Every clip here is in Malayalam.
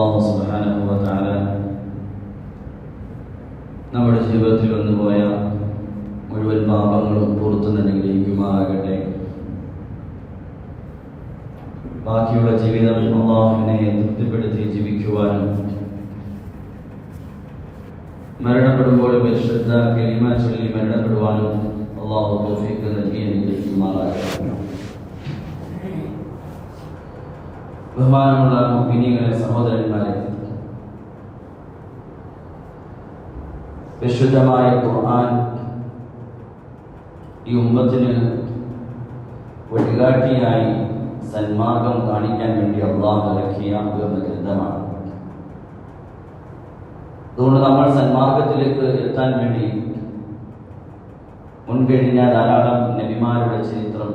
അള്ളാഹു തആല നമ്മുടെ ജീവിതത്തിൽ വന്നുപോയ മുഴുവൻ പാപങ്ങളും പുറത്തു നിന്ന് ഗ്രഹിക്കുമാറാകട്ടെ. ബാക്കിയുള്ള ജീവിതം അള്ളാഹുവിനെ തൃപ്തിപ്പെടുത്തി ജീവിക്കുവാനും മരണപ്പെടുമ്പോൾ പരിശുദ്ധ കലിമ ചൊല്ലി മരണപ്പെടുവാനും അള്ളാഹു തൗഫീഖ് നൽകി അനുഗ്രഹിക്കുമാറാകട്ടെ. ബഹുമാനമുള്ള മുഅ്മിനീങ്ങളെ സഹോദരന്മാരെ വിശുദ്ധമായ ഖുർആൻ ഈ ഉമ്മത്തിന് വഴികാട്ടിയായി സന്മാർഗം കാണിക്കാൻ വേണ്ടി അള്ളാഹ് ഇറക്കിയ ഉയർന്ന ഗ്രന്ഥമാണ്. അതുകൊണ്ട് നമ്മൾ സന്മാർഗത്തിലേക്ക് എത്താൻ വേണ്ടി മുൻകഴിഞ്ഞ ധാരാളം നബിമാരുടെ ചരിത്രം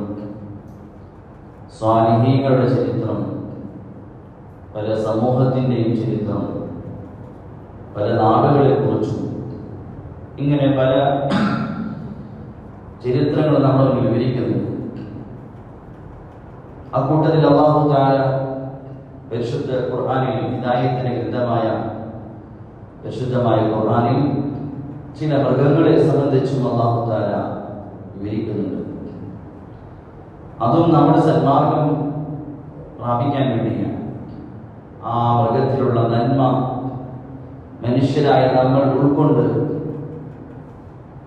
സ്വാലിഹീങ്ങളുടെ ചരിത്രം പല സമൂഹത്തിന്റെയും ചരിത്രം പല നാടുകളെക്കുറിച്ചും ഇങ്ങനെ പല ചരിത്രങ്ങൾ നമ്മൾ വിവരിക്കുന്നു. അക്കൂട്ടത്തിൽ അള്ളാഹു താര പരിശുദ്ധ ഖുർആാനിൽ ഹിദായത്തിന് ഗ്രന്ഥമായ പരിശുദ്ധമായ ഖുർആാനിൽ ചില മൃഗങ്ങളെ സംബന്ധിച്ചും അള്ളാഹു താര വിവരിക്കുന്നുണ്ട്. അതും നമ്മുടെ സന്മാർഗം പ്രാപിക്കാൻ വേണ്ടിയാണ്. ആ മൃഗത്തിലുള്ള നന്മ മനുഷ്യരായ നമ്മൾ ഉൾക്കൊണ്ട്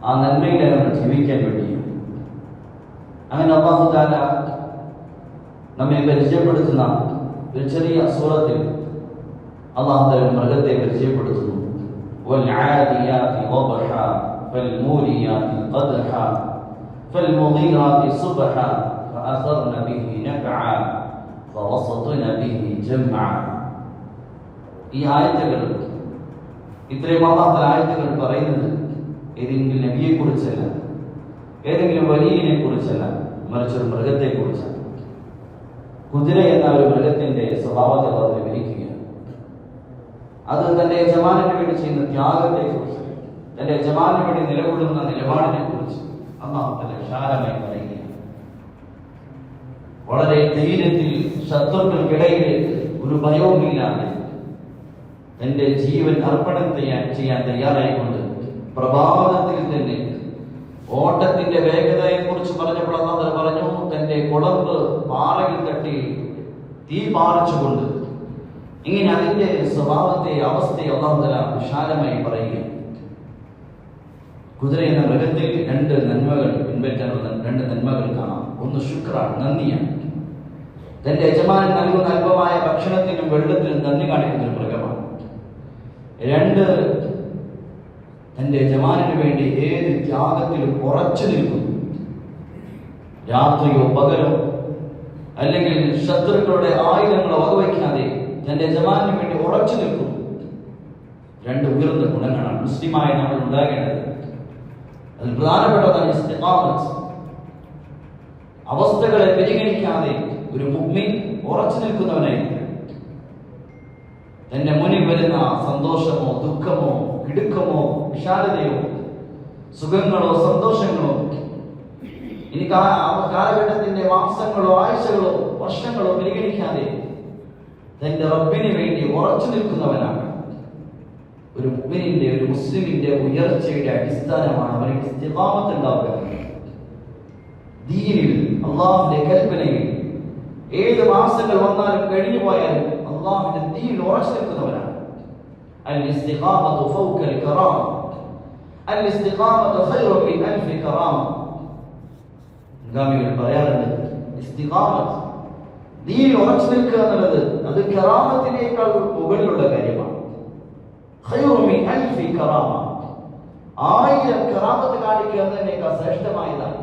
ആ നന്മയിലെ നമ്മൾ ജീവിക്കാൻ വേണ്ടിയാണ് അങ്ങനെ അള്ളാഹു താല നമ്മെ പരിചയപ്പെടുത്തുന്ന ഒരു ചെറിയ സൂറത്തിൽ അള്ളാഹു താല മൃഗത്തെ പരിചയപ്പെടുത്തുന്നു والعاديات ضبحا فالموريات قدحا فالمغيرات صبحا فأثرن به نفعا فوسطن به جمعا ഈ ആയത്തുകൾ ഇത്രയും അള്ളാഹുൽ ആയത്തുകൾ പറയുന്നത് ഏതെങ്കിലും നബിയെ കുറിച്ചല്ല ഏതെങ്കിലും വലിയനെ കുറിച്ചല്ല മറിച്ച് ഒരു മൃഗത്തെ കുറിച്ചാണ്. കുതിര എന്ന ഒരു മൃഗത്തിന്റെ സ്വഭാവത്തെ അവർ വിവരിക്കുകയാണ്. അത് തന്റെ യജമാനു വേണ്ടി ചെയ്യുന്ന ത്യാഗത്തെ കുറിച്ച് തന്റെ യജമാനു വേണ്ടി നിലകൊള്ളുന്ന നിലപാടിനെ കുറിച്ച് അന്നാമത്തെ വിശാലമായി പറയുകയാണ്. വളരെ ധൈര്യത്തിൽ ശത്രുക്കൾക്കിടയിലേക്ക് ഒരു ഭയവുമില്ലാതെ തന്റെ ജീവൻ അർപ്പണം ചെയ്യാൻ ചെയ്യാൻ തയ്യാറായിക്കൊണ്ട് പ്രഭാതത്തിൽ തന്നെ ഓട്ടത്തിന്റെ വേഗതയെ കുറിച്ച് പറഞ്ഞപ്പോൾ അള്ളാഹ് പറഞ്ഞു തന്റെ കുളമ്പ് പാറയിൽ തട്ടി തീ പാറിച്ചുകൊണ്ട് ഇങ്ങനെ അതിന്റെ സ്വഭാവത്തെ അവസ്ഥയെ അള്ളാഹുതല വിശാലമായി പറയുക കുതിര എന്ന മൃഗത്തിൽ രണ്ട് നന്മകൾ പിൻപറ്റാനുള്ള രണ്ട് നന്മകൾ കാണാം. ഒന്ന് ശുക്രാണ് നന്ദിയാണ്. തന്റെ യജമാനൻ നൽകുന്ന അല്പമായ ഭക്ഷണത്തിനും വെള്ളത്തിനും നന്ദി കാണിക്കുന്ന ഒരു മൃഗമാണ് രണ്ട് തന്റെ യജമാനു വേണ്ടി ഏത് ത്യാഗത്തിലും ഉറച്ചു നിൽക്കുന്നു. രാത്രിയോ പകലോ അല്ലെങ്കിൽ ശത്രുക്കളുടെ ആയുധങ്ങളോ വകവയ്ക്കാതെ തന്റെ യജമാനു വേണ്ടി ഉറച്ചു നിൽക്കുന്നു. രണ്ട് ഉയർന്ന ഗുണങ്ങളാണ് മുസ്ലിമായി നമ്മൾ ഉണ്ടാകേണ്ടത്. അതിൽ പ്രധാനപ്പെട്ടതാണ് ഇസ്തിഖാമത്ത്. അവസ്ഥകളെ പരിഗണിക്കാതെ ഒരു മുഗ്മിൻ ഉറച്ചു നിൽക്കുന്നവനായിരിക്കും. തന്റെ മുന്നിൽ വരുന്ന സന്തോഷമോ ദുഃഖമോ ഇടുക്കമോ വിശാലതയോ സുഖങ്ങളോ സന്തോഷങ്ങളോ ഇനി കാലഘട്ടത്തിന്റെ മാംസങ്ങളോ ആഴ്ചകളോ വർഷങ്ങളോ പരിഗണിക്കാതെ തന്റെ റബ്ബിന് വേണ്ടി ഉറച്ചു നിൽക്കുന്നവനാണ്. ഒരു മുഗ്മിനിന്റെ ഒരു മുസ്ലിമിന്റെ ഉയർച്ചയുടെ അടിസ്ഥാനമാണ് അവന് ഇസ്തിഖാമത്ത് ഉണ്ടാവുക. ദീനിൽ അള്ളാഹുവിന്റെ കൽപ്പനയിൽ ഏത് മാസങ്ങൾ വന്നാലും കഴിഞ്ഞു പോയാലും അള്ളാഹുവിന്റെ ദീനിൽ ഉറച്ചു നിൽക്കുന്നവരാണ് الاستقامة فوق الكرامة الاستقامة خير من ألف كرامة ഗാമികൾ പറയാറുണ്ട് ഇസ്തിഖാമത്ത് ദീനിൽ ഉറച്ചു നിൽക്കുക എന്നുള്ളത് അത് കറാമത്തിനേക്കാൾ മുകളിലുള്ള കാര്യമാണ് ഖൈറു മിൻ അൽഫി കറാമ ആയിരം കറാമത്ത് കാണിക്കുക എന്നതിനേക്കാൾ ശ്രേഷ്ഠമായതാണ്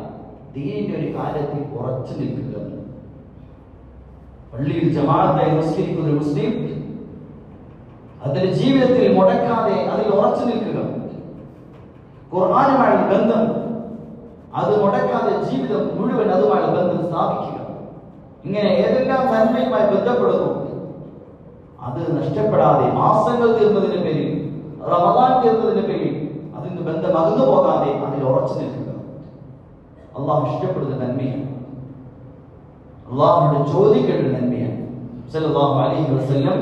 ദീനിന്റെ ഒരു കാര്യത്തിൽ ഉറച്ചു നിൽക്കുക പള്ളിയിൽ ജമാഅത്തായി നമസ്കരിക്കുന്ന ഒരു മുസ്ലിം അതിന്റെ ജീവിതത്തിൽ മുടക്കാതെ അതിൽ ഉറച്ചു നിൽക്കുക. ഖുർആാനുമായി ബന്ധം. അത് മുടക്കാതെ ജീവിതം മുഴുവൻ അതുമായി ബന്ധം സ്ഥാപിക്കുക. ഇങ്ങനെ ഏതെല്ലാം നന്മയുമായി ബന്ധപ്പെടുന്നു? അത് നഷ്ടപ്പെടാതെ മാസങ്ങൾ തീർന്നതിന്റെ പേരിൽ റമദാൻ തീർന്നതിന്റെ പേരിൽ അതിന് ബന്ധം അകന്നു പോകാതെ അതിൽ ഉറച്ചു നിൽക്കുക. അള്ളാഹു ഇഷ്ടപ്പെടുന്ന നന്മയാണ്. അള്ളാഹുവിടെ ചോദിക്കേണ്ട നന്മയാണ്. സല്ലല്ലാഹു അലൈഹി വസല്ലം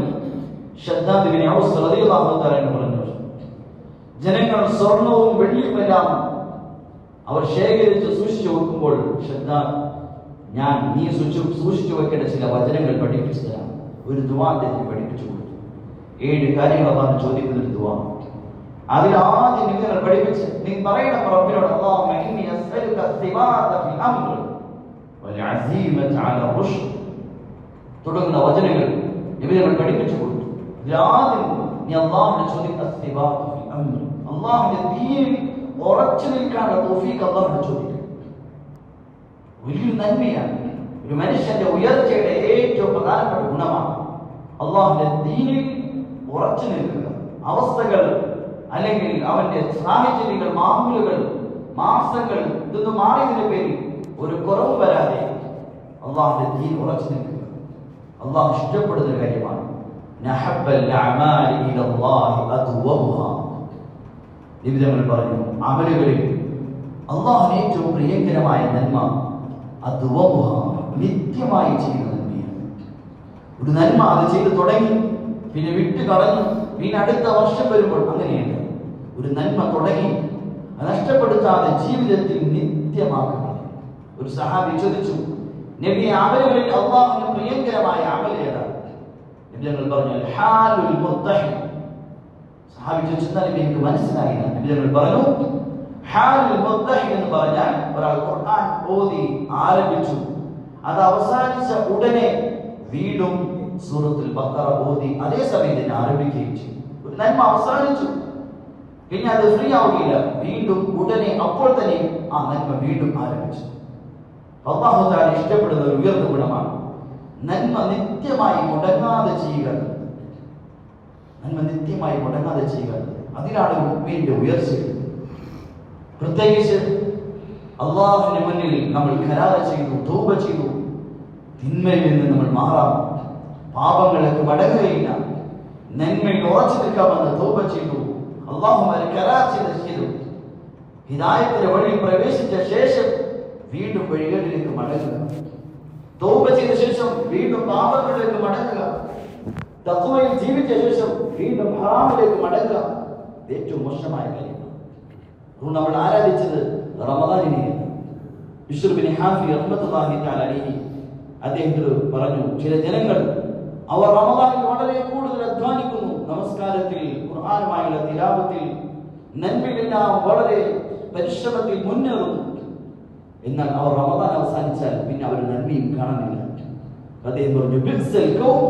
ഷദ്ദാദ് ബിൻ ഔസ് റളിയല്ലാഹു തആല പറഞ്ഞു. ജനങ്ങൾ സ്വർണവും വെള്ളിയുമെല്ലാം അവർ ശേഖരിച്ച് സൂക്ഷിച്ചു വെക്കുമ്പോൾ ഷദ്ദാദ് ഞാൻ നീ സൂക്ഷിച്ചു വെക്കേണ്ട ചില വചനങ്ങൾ പഠിപ്പിച്ചു തരാം. ഒരു ദുവാ അദ്ദേഹം പഠിപ്പിച്ചു കൊടുത്തു. ഏഴ് കാര്യങ്ങൾ അതാണ് ചോദിക്കുന്ന ഒരു ദുവാ അതിൽ ആദ്യം നിങ്ങൾ പഠിപ്പിച്ച് നീ പറയണം റബ്ബിനോട് അല്ലാഹുമ്മ ഇന്നി അസ്അലുക ഇസ്തിബാത ഫിൽ അംർ വൽ അസീമത അല റുഷ്ദ് തുടങ്ങുന്ന വചനങ്ങൾ ഇവരെ പഠിപ്പിച്ചു കൊടുത്തു. ആദ്യം നീ ഫിൽ അംർ അള്ളാഹുവിന്റെ ദീനിൽ ഉറച്ചു നിൽക്കാനുള്ള തൗഫീഖ് അള്ളാഹുവിനെ ചോദിക്കും. വലിയൊരു നന്മയാണ് ഒരു മനുഷ്യന്റെ ഉയർച്ചയുടെ ഏറ്റവും പ്രധാനപ്പെട്ട ഗുണമാണ് അള്ളാഹുവിന്റെ ദീനിൽ ഉറച്ചു നിൽക്കുക. അവസ്ഥകൾ അല്ലെങ്കിൽ അവന്റെ സാഹചര്യങ്ങൾ മാമൂലുകൾ മാസങ്ങൾ ഇതൊന്നും മാറിയതിന്റെ പേരിൽ ഒരു കുറവ് വരാതെ അള്ളാഹുന്റെ ദീൻ ഉറച്ചു നിൽക്കുക. അള്ളാഹു ഇഷ്ടപ്പെടുന്ന ഒരു കാര്യമാണ്. നിബിധങ്ങൾ പറഞ്ഞു അമലുകളിൽ അള്ളാഹുവിന് ഏറ്റവും പ്രിയങ്കരമായ നന്മ അദ്വമുഹ നിത്യമായി ചെയ്യുന്ന നന്മയാണ്. ഒരു നന്മ അത് ചെയ്ത് തുടങ്ങി പിന്നെ വിട്ട് കടന്നു പിന്നെ അടുത്ത വർഷം വരുമ്പോൾ അങ്ങനെയല്ല ഒരു നന്മ തുടങ്ങി നഷ്ടപ്പെടുത്താതെ ജീവിതത്തിൽ നിത്യമാക്കുക. ഒരു സഹാബി ചോദിച്ചു നബി അമലുകളിൽ അള്ളാഹുവിന് പ്രിയങ്കരമായ അമൽ നബി ഞങ്ങൾ പറഞ്ഞു ഹാലുൽ മുർത്തഹി സഹാബി ചോദിച്ചു "എന്നാൽ നബി എനിക്ക് മനസ്സിലായി നബി ഞങ്ങൾ പറഞ്ഞു ഹാലുൽ മുർത്തഹി എന്ന് പറഞ്ഞാൽ ഒരാൾ ഖുർആൻ ഓതി ആരംഭിച്ചു അത് അവസാനിച്ച ഉടനെ വീണ്ടും സൂറത്തുൽ ബഖറ ഓതി അതേ സമയം തന്നെ ആരംഭിക്കുകയും ചെയ്തു. ഒരു നന്മ അവസാനിച്ചു. പിന്നെ അത് ഫ്രീ ആവുകയില്ല. വീണ്ടും ഉടനെ അപ്പോൾ തന്നെ ആ നന്മ വീണ്ടും ആരംഭിച്ചു. അള്ളാഹു താല ഇഷ്ടപ്പെടുന്ന ഒരു ഉയർന്ന ഗുണമാണ് നന്മ നിത്യമായി മുടങ്ങാതെ ചെയ്യുക. നന്മ നിത്യമായി മുടങ്ങാതെ ചെയ്യുക. അതിനാണ് മുഗ്മീന്റെ ഉയർച്ച. പ്രത്യേകിച്ച് അള്ളാഹുവിന് മുന്നിൽ നമ്മൾ ഖരാത ചെയ്തു തൗബ ചെയ്തു. തിന്മയിൽ നിന്ന് നമ്മൾ മാറാം. പാപങ്ങൾക്ക് മടങ്ങുകയില്ല. നന്മയിൽ ഉറച്ചു നിൽക്കാമെന്ന് തൗബ ചെയ്തു. അള്ളാഹുമാരെ കരാർ ചെയ്ത ചെയ്തു. ഹിതായത്തിന്റെ വഴിയിൽ പ്രവേശിച്ച ശേഷം വീണ്ടും വഴികളിലേക്ക് മടങ്ങുക. തൗബ ചെയ്ത ശേഷം വീണ്ടും പാപങ്ങളിലേക്ക് മടങ്ങുക. തത്വയിൽ ജീവിച്ച ശേഷം വീണ്ടും ഹറാമിലേക്ക് മടങ്ങുക. ഏറ്റവും മോശമായ കാര്യം അതുകൊണ്ട് നമ്മൾ ആരാധിച്ചത് റമദാനിനെയാണ് ബിഷുർബിൻ ഹാഫി റഹ്മത്തുള്ളാഹി തആല അദ്ദേഹത്തിന് പറഞ്ഞു ചില ജനങ്ങൾ അവർ റമദാനിൽ വളരെ കൂടുതൽ അധ്വാനിക്കുന്നു. നമസ്കാരത്തിൽ ഖുർആാനുമായുള്ള തിലാപത്തിൽ നന്മയിലെല്ലാം വളരെ പരിശ്രമത്തിൽ മുന്നേറുന്നു. എന്നാൽ അവർ റമദാൻ അവസാനിച്ചാൽ പിന്നെ അവർ നന്മയും കാണുന്നില്ല അദ്ദേഹം പറഞ്ഞു ബിക്സൽ ഖൗം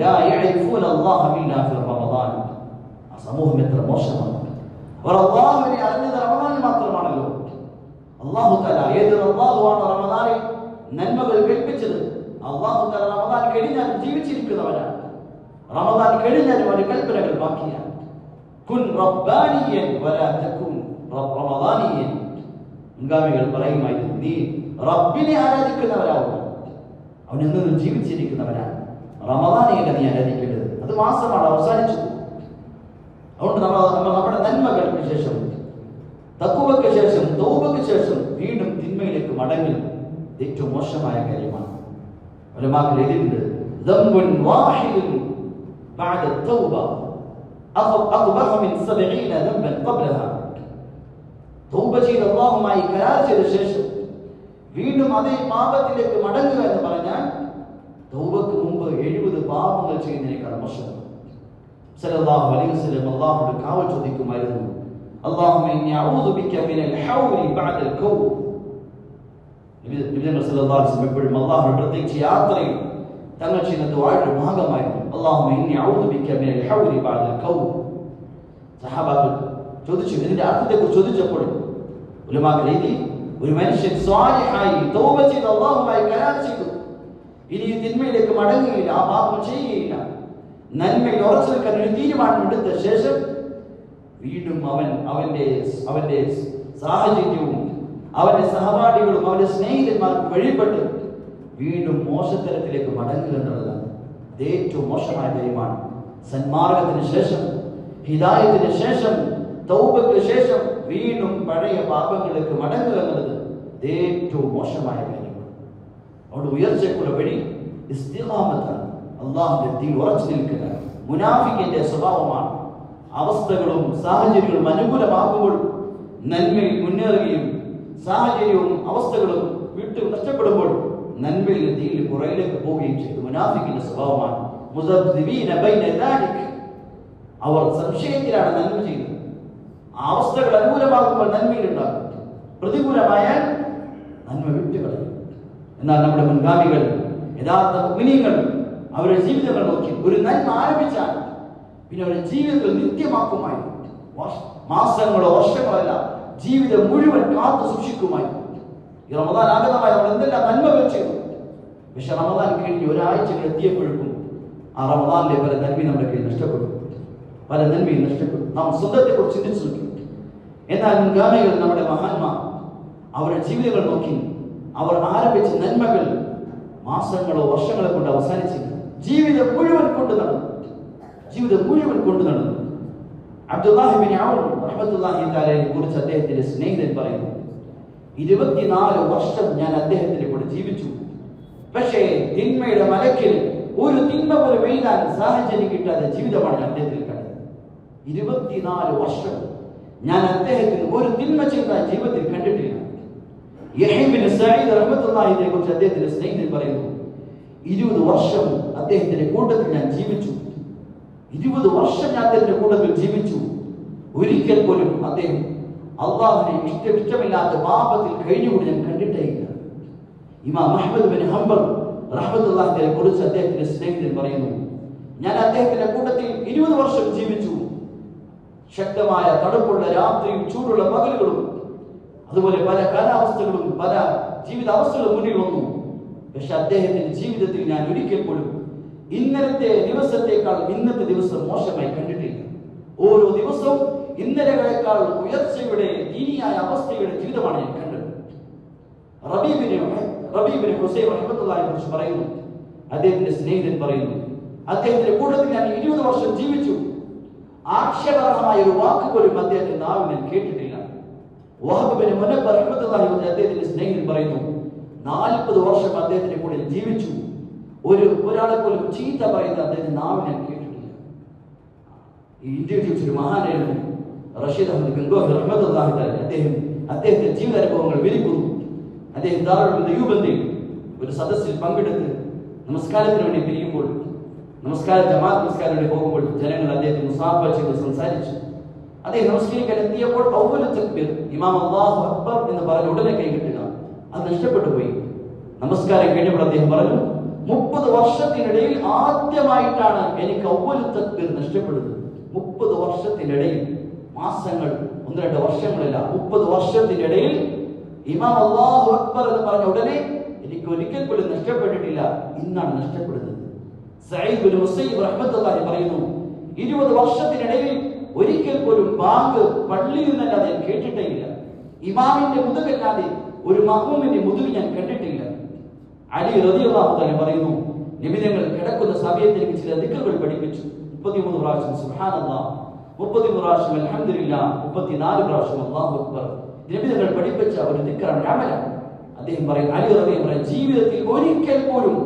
ലാ യഅരിഫൂന അല്ലാഹ ഇല്ലാ ഫി റമദാൻ ആ സമൂഹം എത്ര മോശമാണ് അവർ അള്ളാഹുവിനെ അറിഞ്ഞത് റമദാനിൽ മാത്രമാണല്ലോ അള്ളാഹു തല ഏത് അള്ളാഹുവാണ് റമദാനിൽ നന്മകൾ കൽപ്പിച്ചത് അള്ളാഹു തല റമദാൻ കഴിഞ്ഞാൽ ജീവിച്ചിരിക്കുന്നവനാണ് റമദാൻ കഴിഞ്ഞാലും അവന്റെ കൽപ്പനകൾ ബാക്കിയാണ് കുൻ റബ്ബാനിയൻ വലാ തകുൻ റബ് റമദാനിയൻ മുൻഗാമികൾ പറയുമായിരുന്നു നീ റബ്ബിനെ ആരാധിക്കുന്നവരാവുക അവൻ എന്നും ജീവിച്ചിരിക്കുന്നവനാണ് റമദാനെയല്ല നീ ആരാധിക്കേണ്ടത് അത് മാസമാണ് അവസാനിച്ചു അതുകൊണ്ട് നമ്മൾ നമ്മൾ നമ്മുടെ നന്മകൾക്ക് ശേഷം തക്കുവയ്ക്ക് ശേഷം തൗബയ്ക്ക് ശേഷം വീണ്ടും തിന്മയിലേക്ക് മടങ്ങൽ ഇത് ഏറ്റവും മോശമായ കാര്യമാണ് ഒലമാക്കൾ എഴുതിയിട്ടുണ്ട് ذنب واحد بعد التوبة أقبح من سبعين ذنبا قبلها തൗബ ചെയ്ത് അള്ളാഹുമായി കരാർ ചെയ്ത ശേഷം വീണ്ടും അതേ പാപത്തിലേക്ക് മടങ്ങുക എന്ന് പറഞ്ഞാൽ തൗബക്ക് മുമ്പ് എഴുപത് പാപങ്ങൾ ചെയ്യുന്നതിനേക്കാൾ മോശം. സല്ലല്ലാഹു അലൈഹി വസല്ലം അള്ളാഹുവിന്റെ കാവൽ ചോദിക്കുമായിരുന്നു. അള്ളാഹുമ്മ ഇന്നി അഊദു ബിക മിനൽ ഹൗലി ബഅദൽ കൗ നബി നബി സല്ലല്ലാഹു അലൈഹി വസല്ലം എപ്പോഴും അള്ളാഹുവിന്റെ പ്രത്യേകിച്ച് യാത്രയിൽ തങ്ങൾ ചെയ്യുന്ന ദുആയുടെ ഭാഗമായിരുന്നു. അള്ളാഹുമ്മ ഇന്നി അഊദു ബിക മിനൽ ഹൗലി ബഅദൽ കൗ സഹാബാക്കൾ ചോദിച്ചു ഇതിന്റെ അർത്ഥത്തെക്കുറിച്ച് ചോദിച്ചപ്പോൾ എഴുതി ഒരു മനുഷ്യൻ സ്വാലിഹായി തൗബ ചെയ്ത് അള്ളാഹുമായി കരാർ ചെയ്തു. ഇനി തിന്മയിലേക്ക് മടങ്ങുകയില്ല ആ പാപം ചെയ്യുകയില്ല. നന്മയിൽ ഉറച്ചു നിൽക്കാൻ ഒരു തീരുമാനം എടുത്ത ശേഷം വീണ്ടും അവൻ അവന്റെ അവന്റെ സാഹചര്യവും അവന്റെ സഹപാഠികളും അവന്റെ സ്നേഹിതന്മാർക്ക് വഴിപ്പെട്ട്. വീണ്ടും മോശത്തരത്തിലേക്ക് മടങ്ങുക എന്നുള്ളതാണ് ഏറ്റവും മോശമായ കാര്യമാണ് സന്മാർഗത്തിന് ശേഷം ഹിതായത്തിന് ശേഷം തൗബക്ക് ശേഷം വീണ്ടും പഴയ പാപങ്ങളിലേക്ക് മടങ്ങുക എന്നുള്ളത് ഏറ്റവും മോശമായ കാര്യമാണ്. അവിടെ ഉയർച്ചയ്ക്കുള്ള വഴി അള്ളാഹിന്റെ തീ ഉറച്ചു നിൽക്കുക. മുനാഫിക്കിന്റെ സ്വഭാവമാണ്. അവസ്ഥകളും സാഹചര്യങ്ങളും അനുകൂലമാകുമ്പോൾ നന്മയിൽ മുന്നേറുകയും സാഹചര്യവും അവസ്ഥകളും വിട്ടു നഷ്ടപ്പെടുമ്പോൾ നന്മയിൽ തീയിൽ പുറയിലേക്ക് പോവുകയും ചെയ്തു. മുനാഫിക്കിന്റെ സ്വഭാവമാണ്. അവർ സംശയത്തിലാണ് നന്മ ചെയ്യുന്നത് അവസ്ഥകൾ അനുകൂലമാകുമ്പോൾ നന്മയിലുണ്ടാകും പ്രതികൂലമായാൽ നന്മ വിട്ടുകളയും എന്നാൽ നമ്മുടെ മുൻഗാമികൾ യഥാർത്ഥ മുഗ്നീങ്ങൾ അവരുടെ ജീവിതങ്ങൾ നോക്കി ഒരു നന്മ ആരംഭിച്ചാൽ പിന്നെ അവരുടെ ജീവിതത്തിൽ നിത്യമാക്കുമായി മാസങ്ങളോ വർഷങ്ങളോ അല്ല ജീവിതം മുഴുവൻ കാത്തു സൂക്ഷിക്കുമായി. ഈ റമദാൻ ആഗതമായി നമ്മൾ എന്തെല്ലാം നന്മകൾ ചെയ്തു? പക്ഷെ റമദാൻ കഴിഞ്ഞ് ഒരാഴ്ച എത്തിയപ്പോഴേക്കും ആ റമദാനിലെ പല നന്മയും നമ്മുടെ കയ്യിൽ നഷ്ടപ്പെട്ടു. പല നന്മയും നഷ്ടപ്പെട്ടു. നാം സ്വന്തത്തെ കുറിച്ച് ചിന്തിച്ചു നോക്കി എന്നാൽ മുൻഗാമികൾ നമ്മുടെ മഹാന്മാർ അവരുടെ ജീവിതങ്ങൾ നോക്കി അവർ ആരംഭിച്ച നന്മകൾ മാസങ്ങളോ വർഷങ്ങളോ കൊണ്ട് അവസാനിച്ചില്ല ജീവിതം മുഴുവൻ കൊണ്ട് നടന്നു. ജീവിതം മുഴുവൻ കൊണ്ട് നടന്നു. അബ്ദുല്ലാഹിബിൻ റഹ്മത്തുല്ലാഹി താലയെ കുറിച്ച് അദ്ദേഹത്തിന്റെ സ്നേഹിതൻ പറയുന്നു ഇരുപത്തിനാല് വർഷം ഞാൻ അദ്ദേഹത്തിന്റെ കൂടെ ജീവിച്ചു. പക്ഷേ തിന്മയുടെ മലക്കിൽ ഒരു തിന്മ പോലും എഴുതാൻ സാഹചര്യം കിട്ടാതെ ജീവിതമാണ് അദ്ദേഹത്തിൽ ഇരുപത്തിനാല് വർഷം ഞാൻ അദ്ദേഹത്തിന് ഒരു തിന്മ ചെയ്ത ജീവിതത്തിൽ കണ്ടിട്ടില്ല. യഹീബിന് സഈദ് റഹ്മത്തുള്ളാഹിനെ കുറിച്ച് അദ്ദേഹത്തിന്റെ സ്നേഹിതൻ പറയുന്നു ഇരുപത് വർഷം അദ്ദേഹത്തിന്റെ കൂട്ടത്തിൽ ഞാൻ ജീവിച്ചു. ഇരുപത് വർഷം ഞാൻ അദ്ദേഹത്തിന്റെ കൂട്ടത്തിൽ ജീവിച്ചു. ഒരിക്കൽ പോലും അദ്ദേഹം അള്ളാഹുവിനെ ഇഷ്ടം ഇഷ്ടമില്ലാത്ത പാപത്തിൽ കഴിഞ്ഞുകൂടി ഞാൻ കണ്ടിട്ടേ ഇല്ല. ഇമാം അഹ്മദ് ബിൻ ഹംബൽ റഹ്മത്തുള്ളാഹിനെ കുറിച്ച് അദ്ദേഹത്തിന്റെ സ്നേഹിതൻ പറയുന്നു ഞാൻ അദ്ദേഹത്തിന്റെ കൂട്ടത്തിൽ ഇരുപത് വർഷം ജീവിച്ചു. ശക്തമായ തണുപ്പുള്ള രാത്രിയും ചൂടുള്ള പകലുകളും. അതുപോലെ പല കാലാവസ്ഥകളും പല ജീവിതാവസ്ഥകളും മുന്നിൽ വന്നു. പക്ഷെ അദ്ദേഹത്തിന്റെ ജീവിതത്തിൽ ഞാൻ ഒരിക്കൽ പോലും ഇന്നലത്തെ ദിവസത്തേക്കാൾ ഇന്നത്തെ ദിവസം മോശമായി കണ്ടിട്ടില്ല. ഓരോ ദിവസവും ഇന്നലെകളെക്കാൾ ഉയർച്ചയുടെ ദീനിയായ അവസ്ഥയുടെ ജീവിതമാണ് ഞാൻ കണ്ടത്. റബീബിനെ റബീബിനെ ഹുസൈൻ കുറിച്ച് പറയുന്നു. അദ്ദേഹത്തിന്റെ സ്നേഹിതൻ പറയുന്നു അദ്ദേഹത്തിന്റെ കൂട്ടത്തിൽ ഞാൻ ഇരുപത് വർഷം ജീവിച്ചു. ആക്ഷേപകരമായ ഒരു വാക്ക് പോലും അദ്ദേഹത്തിന്റെ നാവിൽ ഞാൻ കേട്ടിട്ടില്ല. വഹബിന് കുറിച്ച് അദ്ദേഹത്തിന്റെ സ്നേഹിതൻ പറയുന്നു നാൽപ്പത് വർഷം അദ്ദേഹത്തിന്റെ കൂടെ ജീവിച്ചു. ഒരു ഒരാളെ പോലും ചീത്ത പറയുന്ന അദ്ദേഹത്തിന്റെ ഞാൻ കേട്ടിട്ടില്ല. ഈ ഇന്ത്യയിൽ ഒരു മഹാനായിരുന്നു റഷീദ് അഹമ്മദ് ഗംഗോഹി റഹ്മത്തുള്ളാഹി അദ്ദേഹം അദ്ദേഹത്തിന്റെ ജീവിതാനുഭവങ്ങൾ വിരിക്കുന്നു. അദ്ദേഹം ധാരാളം ദയൂബന്ദിൽ ഒരു സദസ്സിൽ പങ്കെടുത്ത് നമസ്കാരത്തിന് വേണ്ടി പിരിയുമ്പോൾ നമസ്കാര ജമാഅത്ത് നമസ്കാരം വേണ്ടി പോകുമ്പോൾ ജനങ്ങൾ അദ്ദേഹത്തെ മുസാഫ ചെയ്ത് സംസാരിച്ചു. അദ്ദേഹം നമസ്കരിക്കാൻ എത്തിയപ്പോൾ തക്ബീർ ഇമാം അല്ലാഹു അക്ബർ എന്ന് പറഞ്ഞ ഉടനെ കൈ കിട്ടുക. അത് നഷ്ടപ്പെട്ടു പോയി. നമസ്കാരം കഴിഞ്ഞപ്പോൾ അദ്ദേഹം പറഞ്ഞു മുപ്പത് വർഷത്തിനിടയിൽ ആദ്യമായിട്ടാണ് എനിക്ക് തക്ബീർ നഷ്ടപ്പെടുന്നത്. മുപ്പത് വർഷത്തിനിടയിൽ മാസങ്ങൾ ഒന്ന് രണ്ട് വർഷങ്ങളില്ല മുപ്പത് വർഷത്തിനിടയിൽ ഇമാം അല്ലാഹു അക്ബർ എന്ന് പറഞ്ഞ ഉടനെ എനിക്ക് ഒരിക്കൽ പോലും നഷ്ടപ്പെട്ടിട്ടില്ല. ഇന്നാണ് നഷ്ടപ്പെടുന്നത് സഈദ് ബിൻ മുസയ്യിബ് റഹ്മത്തുള്ളാഹി പറയുന്നു ഇരുപത് വർഷത്തിനിടയിൽ ഒരിക്കൽ പോലും ബാങ്ക് പള്ളിയിൽ നിന്നല്ലാതെ ഞാൻ കേട്ടിട്ടേ ഇല്ല ഇമാമിന്റെ മുതുകല്ലാതെ ഒരു മഹൂമിന്റെ മുതുക് ഞാൻ കണ്ടിട്ടില്ല അലി തആല പറയുന്നു നിമിതങ്ങൾ കിടക്കുന്ന സമയത്ത് ചില ദിക്കുകൾ പഠിപ്പിച്ചു. മുപ്പത്തിമൂന്ന് പ്രാവശ്യം സുബ്ഹാനല്ലാഹ് മുപ്പത്തിമൂന്ന് പ്രാവശ്യം അൽഹംദുലില്ലാഹ് മുപ്പത്തിനാല് പ്രാവശ്യം അല്ലാഹു അക്ബർ. നിമിതങ്ങൾ പഠിപ്പിച്ച ഒരു ദിക്കറാണ് രാമല അദ്ദേഹം പറയും അലി റളിയല്ലാഹു പറയും ജീവിതത്തിൽ ഒരിക്കൽ പോലും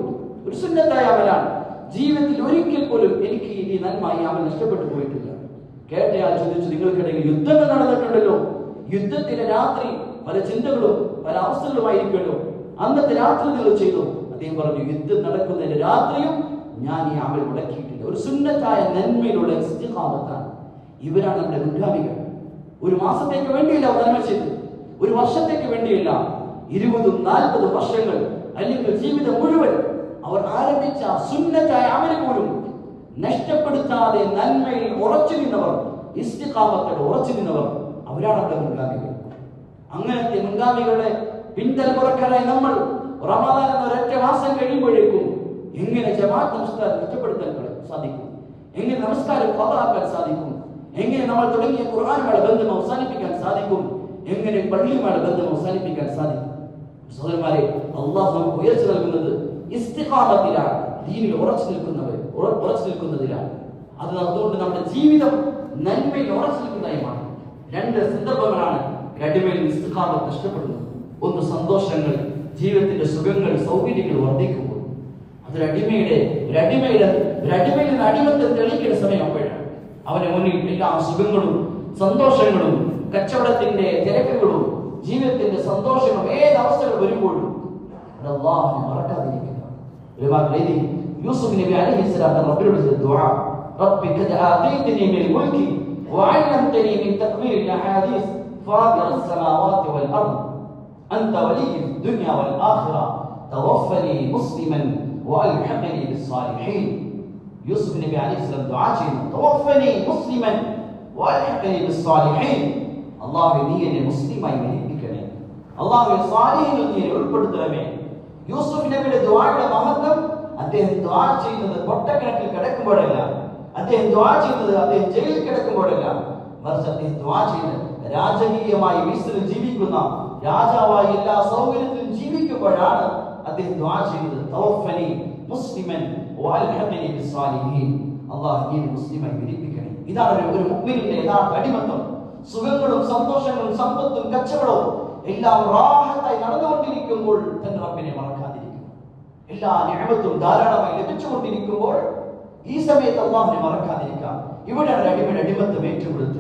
ഒരു സുന്നത്തായ അമലാണ് ജീവിതത്തിൽ ഒരിക്കൽ പോലും എനിക്ക് ഈ നന്മ ഈ അമൽ നഷ്ടപ്പെട്ടു പോയിട്ടില്ല. കേട്ടയാൾ ചോദിച്ചു നിങ്ങൾക്കിടയിൽ യുദ്ധങ്ങൾ നടന്നിട്ടുണ്ടല്ലോ. യുദ്ധത്തിന്റെ രാത്രി പല ചിന്തകളും പല അവസ്ഥകളുമായിരിക്കുമല്ലോ. അന്നത്തെ രാത്രി നിങ്ങൾ ചെയ്തു. അദ്ദേഹം പറഞ്ഞു യുദ്ധം നടക്കുന്നതിന്റെ രാത്രിയും ഞാൻ ഈ അമൽ മുടക്കിയിട്ടില്ല. ഒരു സുന്നത്തായ നന്മയിലുള്ള സ്ഥിതിഭാവത്താണ് ഇവരാണ് നമ്മുടെ മുൻഗാമികൾ. ഒരു മാസത്തേക്ക് വേണ്ടിയില്ല നന്മ ചെയ്തു ഒരു വർഷത്തേക്ക് വേണ്ടിയില്ല. ഇരുപതും നാൽപ്പതും വർഷങ്ങൾ അല്ലെങ്കിൽ ജീവിതം മുഴുവൻ അവർ ആരംഭിച്ച സുന്നത്തായ അമൽ പോലും നഷ്ടപ്പെടുത്താതെ നന്മയിൽ ഉറച്ചു നിന്നവർ ഇസ്തിഖാമത്തിൽ ഉറച്ചു നിന്നവർ അവരാണ് നമ്മുടെ മുൻഗാമികൾ. അങ്ങനത്തെ മുൻഗാമികളുടെ പിന്തലമുറക്കാരായി നമ്മൾ റമദാൻ ഒരൊറ്റ മാസം കഴിയുമ്പോഴേക്കും എങ്ങനെ ജമാഅത്ത് നമസ്കാരം മെച്ചപ്പെടുത്താൻ സാധിക്കും? എങ്ങനെ നമസ്കാരം പതാക്കാൻ സാധിക്കും? എങ്ങനെ നമ്മൾ തുടങ്ങിയ ഖുർആാനുമായി ബന്ധം അവസാനിപ്പിക്കാൻ സാധിക്കും? എങ്ങനെ പള്ളിയുമായി ബന്ധം അവസാനിപ്പിക്കാൻ സാധിക്കും? സഹോദരന്മാരെ അള്ളാഹു ഉയർച്ച നൽകുന്നത് ഇസ്തിഖാമത്തിലാണ് ദീനിൽ ഉറച്ചു നിൽക്കുന്നവർ ഉറ- ഉറച്ചു നിൽക്കുന്നതിലാണ്. അത് അതുകൊണ്ട് നമ്മുടെ ജീവിതം നന്മയിൽ ഉറച്ചു നിൽക്കുന്നതായുമാണ് രണ്ട് സന്ദർഭങ്ങളാണ് കടിമയിൽ ഇസ്തിഖാമത്ത് നഷ്ടപ്പെടുന്നത്. ഒന്ന് സന്തോഷങ്ങൾ ജീവിതത്തിന്റെ സുഖങ്ങൾ സൗകര്യങ്ങൾ വർദ്ധിക്കുമ്പോൾ. അതൊരു അടിമയുടെ ഒരു അടിമയുടെ ഒരു അടിമയിൽ നിന്ന് അടിമത്തെ തെളിക്കുന്ന സമയം അപ്പോഴാണ്. അവന് മുന്നിൽ എല്ലാ സുഖങ്ങളും സന്തോഷങ്ങളും കച്ചവടത്തിന്റെ തിരക്കുകളും ജീവിതത്തിന്റെ സന്തോഷങ്ങളും ഏത് അവസ്ഥകൾ വരുമ്പോഴും അത് അള്ളാഹുവിനെ മറക്കാതിരിക്കുക ഒരുപാട് എഴുതി യൂസുഫ് നബി അലൈഹി സ്വലാം റബ്ബിനോട് ചെയ്ത ദുആ റബ്ബി ഖദ് ആതൈതനി മിൻ മുൽക്കി وعلمتني من تأويل الأحاديث فاطر السماوات والأرض أنت ولي في الدنيا والآخرة توفني مسلما وألحقني بالصالحين يوسف النبي عليه السلام دعاء توفني مسلما وألحقني بالصالحين الله നീ മുസ്ലിമായി മരിപ്പിക്കണേ അള്ളാഹു സാലിഹികൾ നീ ഉൾപ്പെടുത്തണമേ യൂസുഫ് നബിയുടെ ദ്വായുടെ മഹത്വം അദ്ദേഹം ദ്വാ ചെയ്യുന്നത് കൊട്ടക്കിണറ്റിൽ കിടക്കുമ്പോഴല്ല. അദ്ദേഹം ദ്വാ ചെയ്യുന്നത് അദ്ദേഹം ജയിലിൽ കിടക്കുമ്പോഴല്ല. മറിച്ച് അദ്ദേഹം ദ്വാ ചെയ്യുന്നത് രാജകീയമായി മിസ്രിൽ ജീവിക്കുന്ന രാജാവായി എല്ലാ സൗകര്യത്തിലും ജീവിക്കുമ്പോഴാണ് അദ്ദേഹം ദ്വാ ചെയ്യുന്നത് മുസ്ലിമൻ വഅൽഹഖനി ബിസ്സാലിഹീൻ. അല്ലാഹു നീ മുസ്ലിമായി വിരിപ്പിക്കണേ ഇതാണ് ഒരു- ഒരു മുഅ്മിനിന്റെ യഥാർത്ഥ അടിമത്തം. സുഖങ്ങളും സന്തോഷങ്ങളും സമ്പത്തും കച്ചവടവും എല്ലാം റാഹത്തായി നടന്നുകൊണ്ടിരിക്കുമ്പോൾ തന്റെ റബ്ബിനെ മറക്കാതിരിക്കും എല്ലാ ഞാമത്തും ധാരാളമായി ലഭിച്ചുകൊണ്ടിരിക്കുമ്പോൾ ഈ സമയത്ത് അള്ളാഹുവിനെ മറക്കാതിരിക്കാം ഇവിടെയാണ് അടിമയുടെ അടിമത്തം ഏറ്റവും കൂടുതൽ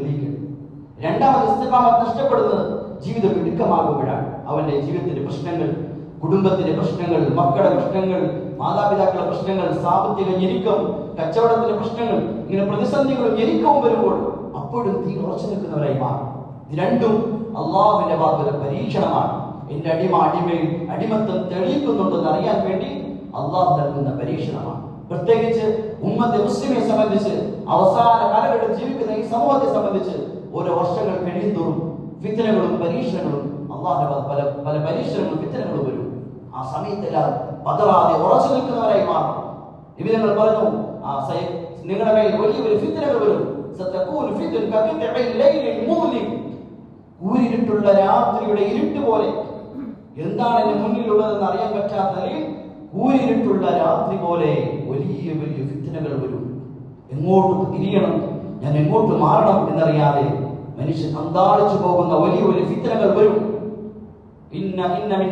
രണ്ടാമത് ഇസ്തിഖാമത്ത് നഷ്ടപ്പെടുന്നത് ജീവിതം ഇടുക്കമാകുമ്പോഴാണ് അവന്റെ ജീവിതത്തിന്റെ പ്രശ്നങ്ങൾ കുടുംബത്തിന്റെ പ്രശ്നങ്ങൾ മക്കളുടെ പ്രശ്നങ്ങൾ മാതാപിതാക്കളുടെ പ്രശ്നങ്ങൾ സാമ്പത്തിക ഞെരുക്കം കച്ചവടത്തിന്റെ പ്രശ്നങ്ങൾ ഇങ്ങനെ പ്രതിസന്ധികളും ഞെരുക്കവും വരുമ്പോൾ അപ്പോഴും തീ ഉറച്ചു നിൽക്കുന്നവരായി മാറും. രണ്ടും അള്ളാഹുവിന്റെ ഭാഗത്തിലെ പരീക്ഷണമാണ്. എന്റെ അടിമ അടിമയിൽ അടിമത്തം തെളിയിക്കുന്നുണ്ടെന്ന് അറിയാൻ വേണ്ടി അള്ളാഹു നൽകുന്ന പരീക്ഷണമാണ്. പ്രത്യേകിച്ച് ഉമ്മത്തെ മുസ്ലിമെ സംബന്ധിച്ച് അവസാന കാലഘട്ടം ജീവിക്കുന്ന ഈ സമൂഹത്തെ സംബന്ധിച്ച് ഓരോ വർഷങ്ങൾ കഴിയുന്നതും വിത്തനങ്ങളും പരീക്ഷണങ്ങളും അള്ളാഹുന്റെ പല പല പരീക്ഷണങ്ങളും വിത്തനങ്ങളും വരും. ആ സമയത്തെല്ലാം പതറാതെ ഉറച്ചു നിൽക്കുന്നവരായി മാറും. നിബിധങ്ങൾ പറഞ്ഞു ആ നിങ്ങളുടെ മേൽ വലിയ ഒരു ഫിത്തനകൾ വരും. ഫിത്ന കഖിത്ഇ ലൈലിൽ മൂലിം കൂരിരുട്ടുള്ള രാത്രിയുടെ ഇരുട്ട് പോലെ. എന്താണ് എന്റെ മുന്നിലുള്ളതെന്ന് അറിയാൻ പറ്റാത്ത നിലയിൽ രാത്രി പോലെ വലിയ വലിയ ഫിത്തനകൾ വരും. എങ്ങോട്ട് തിരിയണം? ഞാൻ എങ്ങോട്ട് മാറണം എന്നറിയാതെ മനുഷ്യൻ അന്താളിച്ചു പോകുന്ന വലിയ വലിയ ഫിത്തനകൾ വരും. ഇന്ന ഇന്ന മിൻ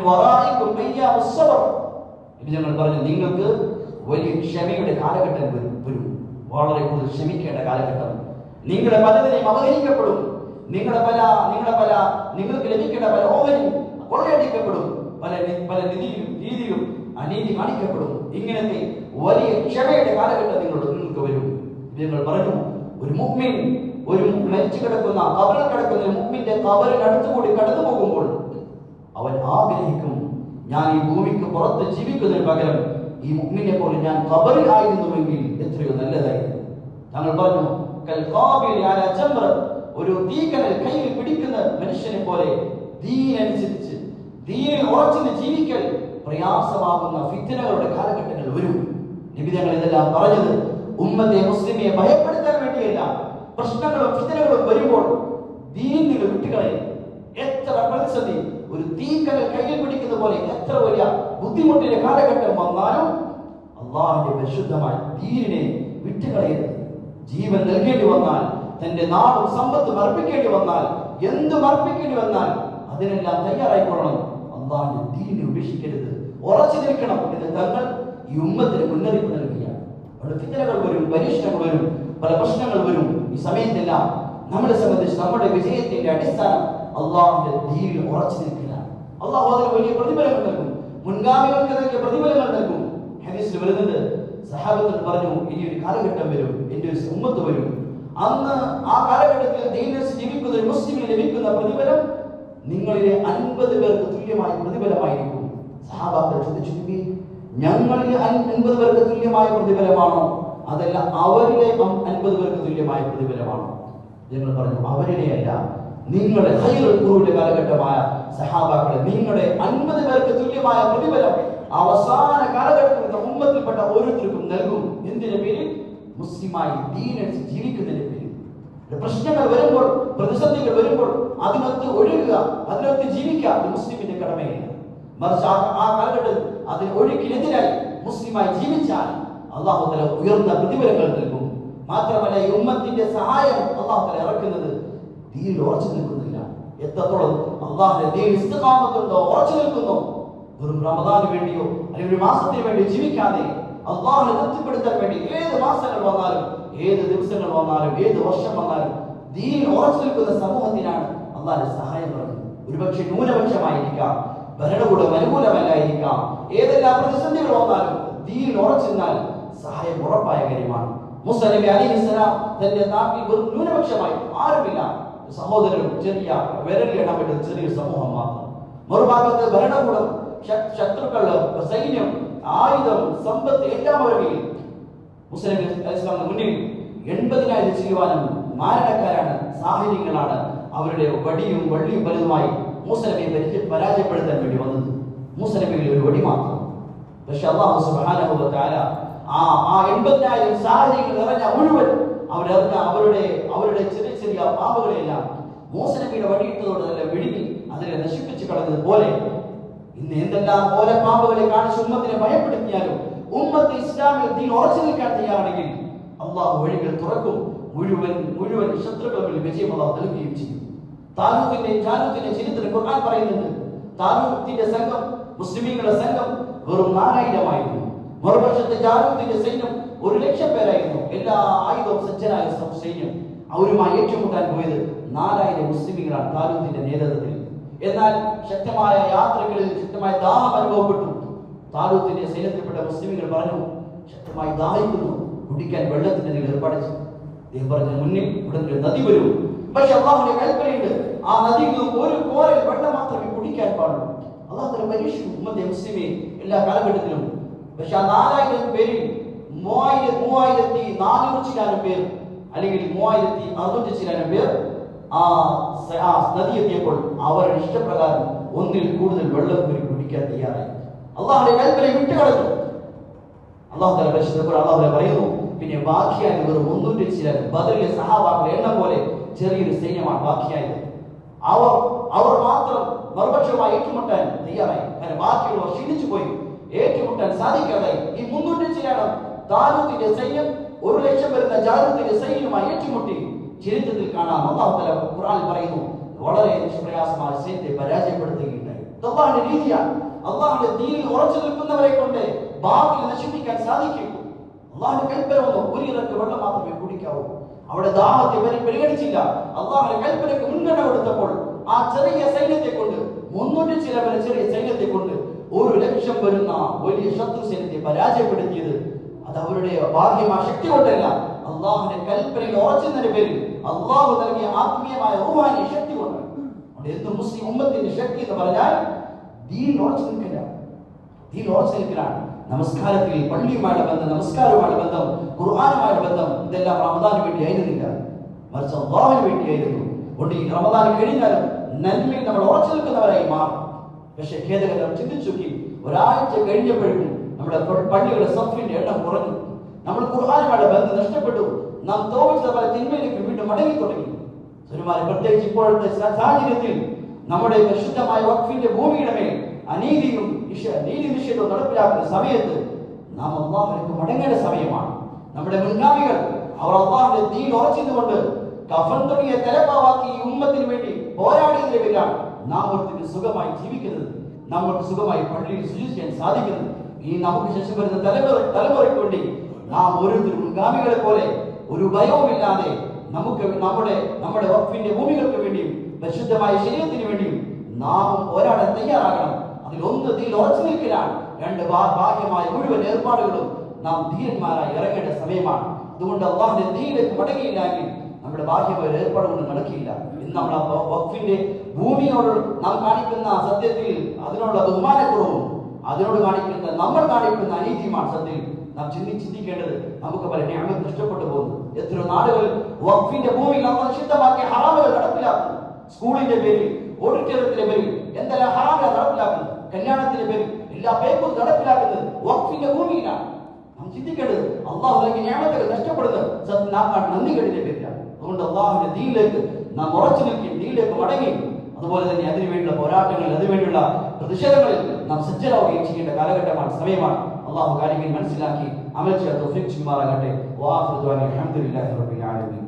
ഞങ്ങൾ പറഞ്ഞു നിങ്ങൾക്ക് വലിയ ക്ഷമയുടെ കാലഘട്ടം വരും. വളരെ കൂടുതൽ ക്ഷമിക്കേണ്ട കാലഘട്ടം. നിങ്ങളുടെ പലതിനെയും അപഹരിക്കപ്പെടും. നിങ്ങളുടെ പല നിങ്ങളുടെ പല നിങ്ങൾക്ക് ലഭിക്കേണ്ട പല ഓഹരിയും കൊള്ളയടിക്കപ്പെടും. പല പല നിധിയും രീതിയിലും അനീതി കാണിക്കപ്പെടും. ഇങ്ങനത്തെ വലിയ ക്ഷമയുടെ കാലഘട്ടം നിങ്ങളുടെ നിങ്ങൾക്ക് വരും. നിങ്ങൾ പറഞ്ഞു ഒരു മുഗ്മിൻ ഒരു മരിച്ചു കിടക്കുന്ന കബറിൽ കിടക്കുന്ന ഒരു മുഗ്മിന്റെ കബറിനടുത്തുകൂടി കടന്നു പോകുമ്പോൾ അവൻ ആഗ്രഹിക്കും ഞാൻ ഈ ഭൂമിക്ക് പുറത്ത് ജീവിക്കുന്നതിന് പകരം ഈ മുഗ്മിനെ പോലെ ഞാൻ കബറിൽ ആയിരുന്നുവെങ്കിൽ എത്രയോ നല്ലതായിരുന്നു. ഞങ്ങൾ പറഞ്ഞു ഒരു ഭീകരൻ കയ്യിൽ പിടിക്കുന്ന മനുഷ്യനെ പോലെ ദീനനുസരിച്ച് ദീനിൽ ഉറച്ചു ജീവിക്കൽ പ്രയാസമാകുന്ന ഫിത്തനകളുടെ കാലഘട്ടങ്ങൾ വരും. നിബിധങ്ങൾ ഇതെല്ലാം പറഞ്ഞത് ഉമ്മത്തെ മുസ്ലിമിയെ ഭയപ്പെടുത്താൻ വേണ്ടിയല്ല. പ്രശ്നങ്ങളും ഫിത്തനകളും വരുമ്പോൾ ദീൻ നിങ്ങൾ എത്ര പ്രതിസന്ധി ഒരു തീക്കനൽ കയ്യിൽ പിടിക്കുന്ന പോലെ എത്ര വലിയ ബുദ്ധിമുട്ടിന്റെ കാലഘട്ടം വന്നാലും അള്ളാഹിന്റെ പരിശുദ്ധമായ ദീനിനെ വിട്ടുകളയരുത്. ജീവൻ നൽകേണ്ടി വന്നാൽ തന്റെ നാടും സമ്പത്തും അർപ്പിക്കേണ്ടി വന്നാൽ എന്ത് അർപ്പിക്കേണ്ടി വന്നാൽ അതിനെല്ലാം തയ്യാറായിക്കൊള്ളണം. അള്ളാഹിന്റെ ദീനിനെ ഉപേക്ഷിക്കരുത്. ഉറച്ചു നിൽക്കണം എന്ന് തങ്ങൾ ഈ ഉമ്മത്തിന് മുന്നറിയിപ്പ് നൽകുകയാണ്. ഫിത്തനകൾ വരും പരീക്ഷണങ്ങൾ വരും പല പ്രശ്നങ്ങൾ വരും. ഈ സമയത്തെല്ലാം നമ്മളെ സംബന്ധിച്ച് നമ്മുടെ വിജയത്തിന്റെ അടിസ്ഥാനം അള്ളാഹിന്റെ ദീനിൽ ഉറച്ചു നിൽക്കുക അള്ളാഹു അതിന് വലിയ പ്രതിഫലങ്ങൾ നൽകും. മുൻഗാമികൾക്ക് നൽകിയ പ്രതിഫലങ്ങൾ നൽകും. ഹദീസിൽ വരുന്നത് സഹാബത്തിൽ പറഞ്ഞു ഇനി ഒരു കാലഘട്ടം വരും എന്റെ ഒരു ഉമ്മത്ത് വരും. അന്ന് ആ കാലഘട്ടത്തിൽ ദീനസ് ജീവിക്കുന്ന മുസ്ലിമിന് ലഭിക്കുന്ന പ്രതിഫലം നിങ്ങളിലെ അൻപത് പേർക്ക് തുല്യമായ പ്രതിഫലമായിരിക്കും. സഹാബാക്കൾ ചോദിച്ചു "നബി, ഞങ്ങളിലെ അൻ- അൻപത് പേർക്ക് തുല്യമായ പ്രതിഫലമാണോ? അതല്ല അവരിലെ അൻപത് പേർക്ക് തുല്യമായ പ്രതിഫലമാണോ? ഞങ്ങൾ പറഞ്ഞു അവരിലെയല്ല നിങ്ങളുടെ ഹൈറുൽ ഖുറൂന്റെ കാലഘട്ടമായ സഹാബാക്കളെ നിങ്ങളുടെ അൻപത് പേർക്ക് തുല്യമായ പ്രതിഫലം അവസാന കാലഘട്ടത്തിൽ ഉമ്മത്തിൽപ്പെട്ട ഓരോരുത്തർക്കും നൽകും. എന്തിന്റെ പേരിൽ? മുസ്ലിമായി ദീനടിച്ച് ജീവിക്കുന്നതിന് പേരിൽ പ്രശ്നങ്ങൾ വരുമ്പോൾ പ്രതിസന്ധികൾ വരുമ്പോൾ അതിനൊത്ത് ഒഴുകുക അതിനൊത്ത് ജീവിക്കുക മുസ്ലിമിന്റെ കടമയില്ല മറിച്ച് ആ കാലഘട്ടത്തിൽ അതിന് ഒഴുക്കിനെതിരായി മുസ്ലിമായി ജീവിച്ചാൽ അള്ളാഹു തല ഉയർന്ന പ്രതിഫലങ്ങൾ നൽകും. മാത്രമല്ല ഈ ഉമ്മത്തിന്റെ സഹായം അള്ളാഹു തല ഇറക്കുന്നത് ദീനിൽ ഉറച്ചു നിൽക്കുന്നില്ല എത്രത്തോളം അള്ളാഹുന്റെ ഉറച്ചു നിൽക്കുന്നു. വെറും റമദാന് വേണ്ടിയോ അല്ലെങ്കിൽ ഒരു മാസത്തിന് വേണ്ടിയോ ജീവിക്കാതെ അള്ളാഹിനെ തൃപ്തിപ്പെടുത്താൻ വേണ്ടി ഏത് മാസങ്ങൾ വന്നാലും ഏത് ദിവസങ്ങൾ വന്നാലും ഏത് വർഷം വന്നാലും ദീൻ ഉറച്ചു നിൽക്കുന്ന സമൂഹത്തിനാണ് അള്ളാഹിന്റെ സഹായം പറയുന്നത്. ഒരുപക്ഷെ ന്യൂനപക്ഷമായിരിക്കാം ഭരണകൂടം അനുകൂലമല്ലായിരിക്കാം ഏതെല്ലാം പ്രതിസന്ധികൾ വന്നാലും ദീൻ ഉറച്ചിരുന്നാൽ സഹായം ഉറപ്പായ കാര്യമാണ്. മുസ്ലിം അലി ഇസ്ലാം തന്റെ നാട്ടിൽ ഒരു ന്യൂനപക്ഷമായി ആരുമില്ല. സഹോദരനും ചെറിയ വിരലിടാൻ പറ്റുന്ന സമൂഹം മാത്രം. മറുഭാഗത്ത് ഭരണകൂടം ശത്രുക്കൾ സൈന്യം ആയുധം സമ്പത്ത് എല്ലാം അവരുടെ കയ്യിൽ മുസ്ലിം ഇസ്ലാമിന് മുന്നിൽ എൺപതിനായിരം ചെയ്യുവാനും മാരണക്കാരാണ് സാഹചര്യങ്ങളാണ് അവരുടെ വടിയും വള്ളിയും വലുതുമായി പരിചയ പരാജയപ്പെടുത്താൻ വേണ്ടി വന്നത്. മൂസലബിയിൽ ഒരു വടി മാത്രം. പക്ഷെ അള്ളാഹു ആ ആ എൺപതിനായിരം സാഹചര്യങ്ങൾ നിറഞ്ഞ മുഴുവൻ അവരറിഞ്ഞ അവരുടെ അവരുടെ ചെറിയ ചെറിയ പാപങ്ങളെല്ലാം മൂസനബിയുടെ വടിയിട്ടതോടെ തന്നെ വിഴുങ്ങി അതിനെ നശിപ്പിച്ചു കളഞ്ഞത് പോലെ ഇന്ന് എന്തെല്ലാം ഓരോ പാമ്പുകളെ കാണിച്ച് ഉമ്മത്തിനെ ഭയപ്പെടുത്തിയാലും ഉമ്മത്ത് ഇസ്ലാമിൽ ദീൻ ഉറച്ചു നിൽക്കാൻ തയ്യാറാണെങ്കിൽ അള്ളാഹു വഴികൾ തുറക്കും. മുഴുവൻ മുഴുവൻ ശത്രുക്കളിൽ വിജയം അള്ളാഹു നൽകുകയും ചെയ്യും. താലൂക്കിന്റെ ജാലൂക്കിന്റെ ചരിത്രം ഖുർആൻ പറയുന്നുണ്ട് താലൂക്കിന്റെ സംഘം മുസ്ലിമീങ്ങളുടെ സംഘം വെറും നാലായിരമായിരുന്നു. മറുപക്ഷത്തെ ജാലൂക്കിന്റെ സൈന്യം ഒരു ലക്ഷം പേരായിരുന്നു. എല്ലാ ആയുധവും സജ്ജനായ സൈന്യം. അവരുമായി ഏറ്റുമുട്ടാൻ പോയത് നാലായിരം മുസ്ലിമീങ്ങളാണ് താലൂക്കിന്റെ നേതൃത്വത്തിൽ. എന്നാൽ ശക്തമായ യാത്രകളിൽ ശക്തമായ ദാഹം അനുഭവപ്പെട്ടു. താലൂത്തിന്റെ സൈന്യത്തിൽപ്പെട്ട മുസ്ലിമുകൾ പറഞ്ഞു ശക്തമായി ദാഹിക്കുന്നു. കുടിക്കാൻ വെള്ളത്തിന് നിങ്ങൾ ഏർപ്പാട് ചെയ്തു പറഞ്ഞ മുന്നിൽ ഉടനെ നദി വരും. പക്ഷെ അള്ളാഹുന്റെ കൽപ്പനയുണ്ട് ആ നദിക്ക് ഒരു കോരൽ വെള്ളം മാത്രമേ കുടിക്കാൻ പാടുള്ളൂ. അള്ളാഹുന്റെ പരീക്ഷ എല്ലാ കാലഘട്ടത്തിലും പക്ഷെ ആ നാലായിരം പേരിൽ മൂവായിരം മൂവായിരത്തി നാനൂറ്റി ചിലാനും പേർ അല്ലെങ്കിൽ മൂവായിരത്തി അറുന്നൂറ്റി ചിലാനും പേർ ആ ആ നദി അവരുടെ ഇഷ്ടപ്രകാരം ഒന്നിൽ കൂടുതൽ വെള്ളം കോരി കുടിക്കാൻ തയ്യാറായി. അള്ളാഹുടെ കൽപ്പന വിട്ടുകളഞ്ഞു. അള്ളാഹു തല പരിശുദ്ധ അള്ളാഹുലെ പറയുന്നു പിന്നെ ബാക്കിയായി വെറും മുന്നൂറ്റി ചില ബദറിലെ സഹാബാക്കളുടെ എണ്ണം പോലെ ചെറിയൊരു സൈന്യമാണ് ബാക്കിയായത് അവർ അവർ മാത്രം മറുപക്ഷവുമായി ഏറ്റുമുട്ടാൻ തയ്യാറായി. കാരണം ബാക്കിയുള്ളവർ ക്ഷീണിച്ചു പോയി ഏറ്റുമുട്ടാൻ സാധിക്കാതായി. ഈ മുന്നൂറ്റി ചില താലൂത്തിന്റെ സൈന്യം ഒരു ലക്ഷം വരുന്ന ജാലൂത്തിന്റെ സൈന്യവുമായി ഏറ്റുമുട്ടി. ചരിത്രത്തിൽ കാണാം. അള്ളാഹു തല ഖുർആനിൽ പറയുന്നു വളരെ നിഷ്പ്രയാസമായ സൈന്യത്തെ പരാജയപ്പെടുത്തുകയുണ്ടായി. അള്ളാഹുവിന്റെ രീതിയാണ്. അള്ളാഹുന്റെ ദീനിൽ ഉറച്ചു നിൽക്കുന്നവരെ കൊണ്ട് ബാത്തിൽ നശിപ്പിക്കാൻ സാധിക്കും. അള്ളാഹുന്റെ കൽപ്പന വന്നു ഒരു വെള്ളം മാത്രമേ കുടിക്കാവൂ. അവിടെ ദാഹത്തെ വരെ പരിഗണിച്ചില്ല. അള്ളാഹുന്റെ കൽപ്പനയ്ക്ക് മുൻഗണന കൊടുത്തപ്പോൾ ആ ചെറിയ സൈന്യത്തെ കൊണ്ട് മുന്നൂറ്റി ചില ചെറിയ സൈന്യത്തെ കൊണ്ട് ഒരു ലക്ഷം വരുന്ന വലിയ ശത്രു സൈന്യത്തെ പരാജയപ്പെടുത്തിയത് അത് അവരുടെ ബാഹ്യമായ ശക്തി കൊണ്ടല്ല. അല്ലാഹുവിന്റെ കൽപ്പനയിൽ ഉറച്ചതിന്റെ പേരിൽ അള്ളാഹു നൽകിയ ആത്മീയമായ റൂഹാനി ശക്തി അതുകൊണ്ട് എന്ത് മുസ്ലിം ഉമ്മത്തിന്റെ ശക്തി എന്ന് പറഞ്ഞാൽ ദീൻ ഉറച്ചു നിൽക്കില്ല ദീൻ ഉറച്ചു നിൽക്കലാണ്. നമസ്കാരത്തിൽ പള്ളിയുമായുള്ള ബന്ധം നമസ്കാരവുമായുള്ള ബന്ധം ഖുർആാനുമായുള്ള ബന്ധം ഇതെല്ലാം റമദാന് വേണ്ടി ആയിരുന്നില്ല. മറിച്ച് അള്ളാഹിന് വേണ്ടിയായിരുന്നു. കൊണ്ട് ഈ റമദാൻ കഴിഞ്ഞാലും നന്മയിൽ നമ്മൾ ഉറച്ചു നിൽക്കുന്നവരായി മാറും. പക്ഷെ ഖേദകരം ചിന്തിച്ചു നോക്കി. ഒരാഴ്ച കഴിഞ്ഞപ്പോഴേക്കും നമ്മുടെ പള്ളികളുടെ സഫിന്റെ എണ്ണം കുറഞ്ഞു. നമ്മൾ ഖുർആാനുമായുള്ള ബന്ധം നഷ്ടപ്പെട്ടു. നാം തോപിച്ച പല തിന്മയിലേക്ക് വീണ്ടും മടങ്ങി തുടങ്ങി സുരുമാരെ പ്രത്യേകിച്ച് ഇപ്പോഴത്തെ സാഹചര്യത്തിൽ നമ്മുടെ പരിശുദ്ധമായ വഖഫിന്റെ ഭൂമിയുടെ മേൽ അനീതിയും നീതി നിഷേധവും നടപ്പിലാക്കുന്ന സമയത്ത് നാം അള്ളാഹുലേക്ക് മടങ്ങേണ്ട സമയമാണ്. നമ്മുടെ മുൻഗാമികൾ അവർ അള്ളാഹുന്റെ ദീൻ ഉറച്ചതുകൊണ്ട് കഫൻ തുടങ്ങിയ തലപ്പാവാക്കി ഈ ഉമ്മത്തിന് വേണ്ടി പോരാടിയതിന്റെ പേരിലാണ് നാം ഒരുത്തിന് സുഖമായി ജീവിക്കുന്നത്. നമ്മൾക്ക് സുഖമായി പള്ളിയിൽ ചെയ്യാൻ സാധിക്കുന്നത്. ഈ നമുക്ക് ശേഷം വരുന്ന തലമുറ തലമുറയ്ക്ക് വേണ്ടി നാം ഓരോരുത്തരും മുൻഗാമികളെ പോലെ ഒരു ഭയവുമില്ലാതെ നമുക്ക് നമ്മുടെ നമ്മുടെ ഉറപ്പിന്റെ ഭൂമികൾക്ക് വേണ്ടിയും പരിശുദ്ധമായ ശരീരത്തിന് വേണ്ടിയും നാം പോരാടാൻ തയ്യാറാകണം. അതിൽ ഒന്ന് തീയിൽ ഉറച്ചു നിൽക്കലാണ്. രണ്ട് ഭാഗ്യമായ മുഴുവൻ ഏർപ്പാടുകളും നാം ധീരന്മാരായി ഇറങ്ങേണ്ട സമയമാണ്. അതുകൊണ്ട് അള്ളാഹിന്റെ തീയിലേക്ക് മടങ്ങിയില്ലെങ്കിൽ നമ്മുടെ ബാഹ്യമായ ഏർപ്പാടുകൾ നടക്കില്ല. ഇന്ന് നമ്മൾ വഖഫിന്റെ ഭൂമിയോട് നാം കാണിക്കുന്ന സത്യത്തിൽ അതിനുള്ള ബഹുമാനക്കുറവും അതിനോട് കാണിക്കുന്ന നമ്മൾ കാണിക്കുന്ന അനീതിയുമാണ് സത്യത്തിൽ. നാം ചിന്തി ചിന്തിക്കേണ്ടത് നമുക്ക് പല ഞാമത്ത് നഷ്ടപ്പെട്ടു പോകുന്നു. എത്ര നാടുകൾ വഖഫിന്റെ ഭൂമിയിൽ നമ്മൾ നിഷിദ്ധമാക്കിയ ഹറാമുകൾ നടപ്പിലാക്കുന്നു. സ്കൂളിന്റെ പേരിൽ ഓഡിറ്റോറിയത്തിന്റെ പേരിൽ എന്തെല്ലാം ഹറാമുകൾ നടപ്പിലാക്കുന്നു. കല്യാണത്തിന്റെ പേരിൽ എല്ലാ പേപ്പും നടപ്പിലാക്കുന്നത് വഖഫിന്റെ ഭൂമിയിലാണ്. നാം ചിന്തിക്കേണ്ടത് അള്ളാഹു നൽകിയ നഷ്ടപ്പെടുന്നത് സത്യം നാം പേരിലാണ്. അതുകൊണ്ട് അള്ളാഹുവിന്റെ ദീനിലേക്ക് നാം ഉറച്ചു നിൽക്കും ദീനിലേക്ക് മടങ്ങി അതുപോലെ തന്നെ അതിനുവേണ്ടിയുള്ള പോരാട്ടങ്ങളിൽ അതിനുവേണ്ടിയുള്ള പ്രതിഷേധങ്ങളിൽ നാം സജ്ജരാവുകയും ചെയ്യേണ്ട കാലഘട്ടമാണ് സമയമാണ്. അള്ളാഹു കാര്യങ്ങൾ മനസ്സിലാക്കി. അമൽ ചെയ്യാൻ തൗഫീഖ് ചെയ്യുമാറാകട്ടെ വാഹുദ് അലഹമുല്ലാഹി റബ്ബിൽ ആലമീൻ.